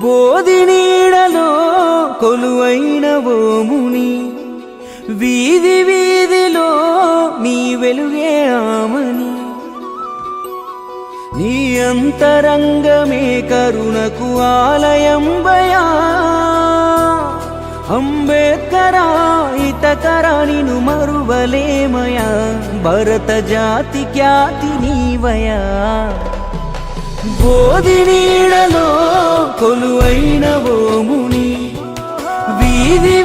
బోధి నీడలో కొలువైన ఓముని వీధి వీధిలో నీ వెలుగే ఆమని. నీ అంతరంగమే కరుణకు ఆలయం భయా. అంబేద్కరా ఇతకరా నిను మరువలేమయా భరత జాతి ఖ్యాతి నీవయా. బోధి నీడలో కొలువైన ఓముని వీధి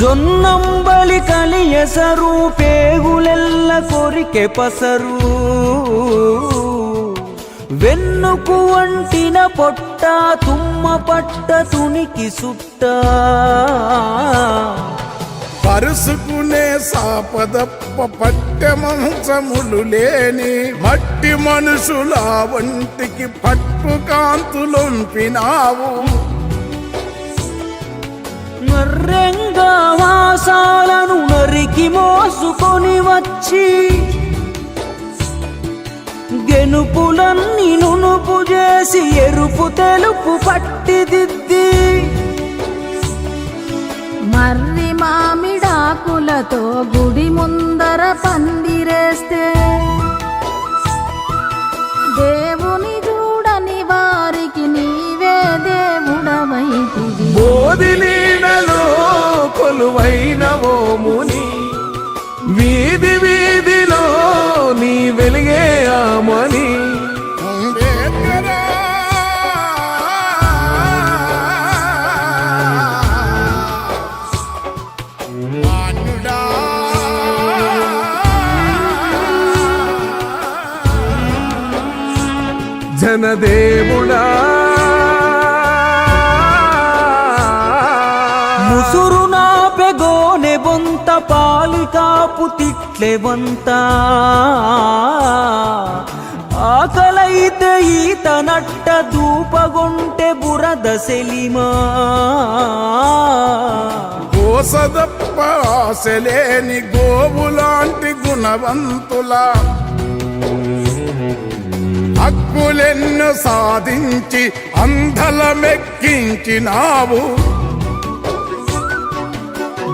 జొన్నంబలి కలియసరు పేగులెల్ల కొరికె పసరు. వెన్నుకు వంటిన పొట్ట తుమ్మ పట్ట తునికి సుట్ట. పరుసుకునే సాపదప్ప పట్టె మంచములు లేని మట్టి మనుషుల వంటికి పట్టు కాంతులొంపినావు. మర్రెంగా వాసాలను నరికి మోసుకొని వచ్చి గెనుపులన్నీ నునుపు చేసి ఎరుపు తెలుపు పట్టిదిద్ది మర్రి మామిడాకులతో గుడి ముందర పందిరేస్తే కొలువైన ఓముని వీధి వీధిలో నీ వెలిగే ఆమని జనదేవుడా కాపు తిట్లె వంత. ఆకలైతే ఈత నట్ట దూపగొంటె బురద సెలిమా. గోసదప్ప ఆశలేని గోవులాంటి గుణవంతుల. హక్కులెన్ను సాధించి అంధలమెక్కించినావు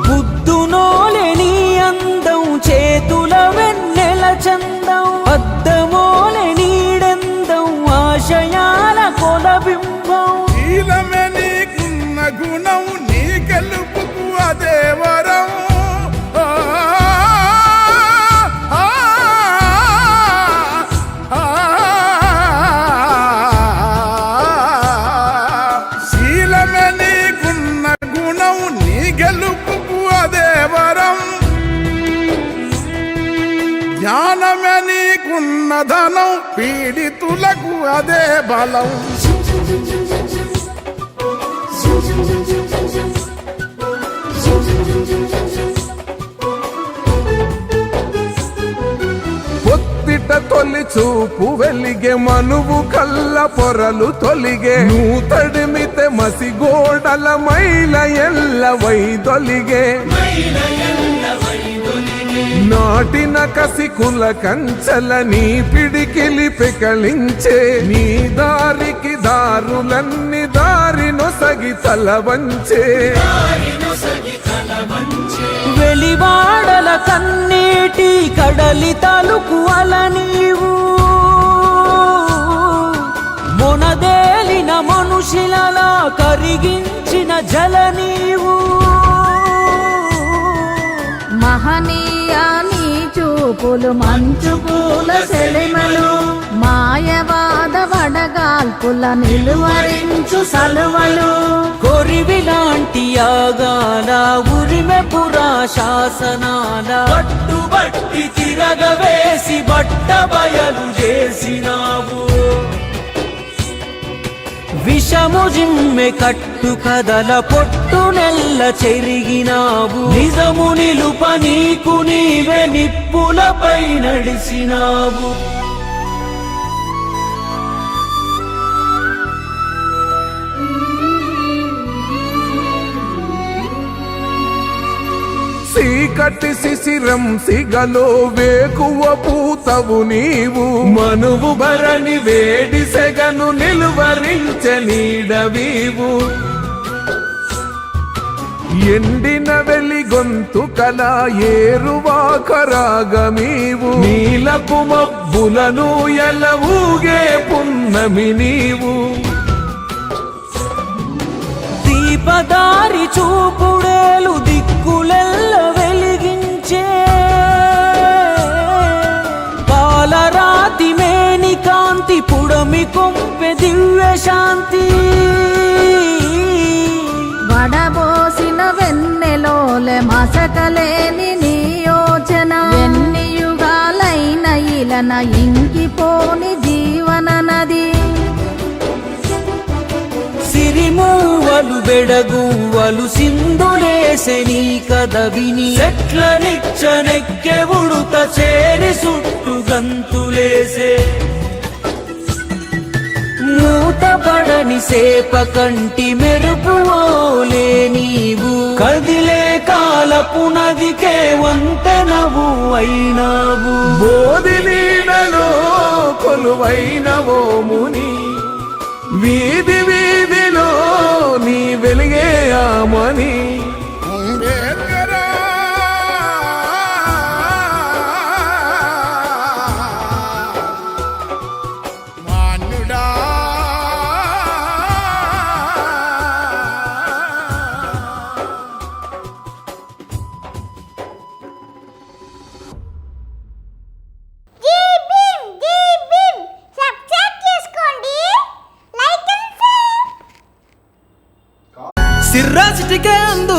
బుద్ధునోలే నీ అందం చేతుల వెన్నెల చందం అద్దమోల నీడెందం ఆశయాల కొలబింబం. శీలమే నీకున్న గుణం పీడితులకు అదే బలం. పొత్తిట తొలి చూపు వెలిగే మనువు కళ్ళ పొరలు తొలిగే. నూతడిమితే మసి గోడల మైల ఎల్ల వైదొలిగే నాటిన కసికుల కంచల నీ పిడికిలి పెకలించే నీ దారికి దారులన్ని దారి నొసగి తల వంచే వెలివాడల కన్నీటి కడలి తలుకు అల నీవు. మొనదేలిన మనుషులలా కరిగించిన జల నీవు. చూపులు మంచు పూల సెలిమలు మాయవాద వడగాల్పుల నిలువరించు సలువలు. కొరివి లాంటి యాగాల ఉరిమె పురా శాసనాల పట్టుబట్టి తిరగవేసి బట్ట బయలు చేసినావు. విషము జిమ్మె కట్టు కదల పొట్టు నెల్ల చెరిగినావు. నిజము నిలుప నీకు నీవే నిప్పులపై నడిసినావు. సీకటి శిశిరం సిగలో వేకువ పూతవు నీవు. మనువు భరణి వేడి సెగను నిలువరించె నీడవీవు. ఎండిన వెలి గొంతు కల ఏరువాకరాగమీవు నీలపు మబ్బులను ఎలవూగే పున్నమి నీవు. దీపదారి చూపుడేలు దిక్కులెల్ కొంపె దివ్య శాంతి. వడబోసిన వెన్నెలోలె మసకలేని నీ యోచన. ఎన్ని యుగాలైన ఇలన ఇంకిపోని జీవన నది. సిరిమూవలు బెడగువ్వలు సింధులేసె నీ కథ విని. చెట్ల నిచ్చనెక్కె ఉడుత చేరి సుట్టు గంతులేసే. మూతపడని సేప కంటి మెరుపు నీవు. కదిలే కాలపు నదికే వంతెనవు అయినావు. బోధి నీడలో కొలువైనవో ముని. వీధి వీధిలో నీ వెలిగే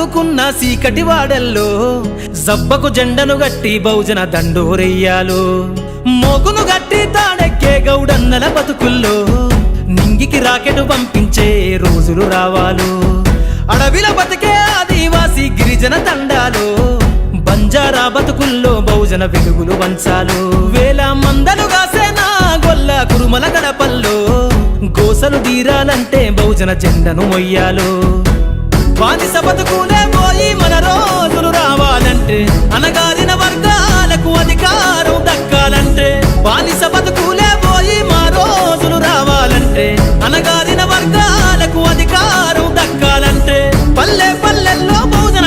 సిర్రాసిటికే సీకటి వాడల్లో జబ్బకు జెండను గట్టి బహుజన దండోరెయ్యాలు. మోగును గట్టి తాడెక్కే గౌడన్నల బతుకుల్లో నింగికి రాకెట్ పంపించే రోజులు రావాలు. అడవిల బతికే ఆదివాసి గిరిజన తండాలు బంజారా బతుకుల్లో బహుజన వెలుగులు వంచాలు వేల మందలు కాసేనా గొల్ల కురుమల గడపల్లో గోసలు తీరాలంటే బహుజన జెండను మొయ్యాలో. బానిస బతుకులే పోయి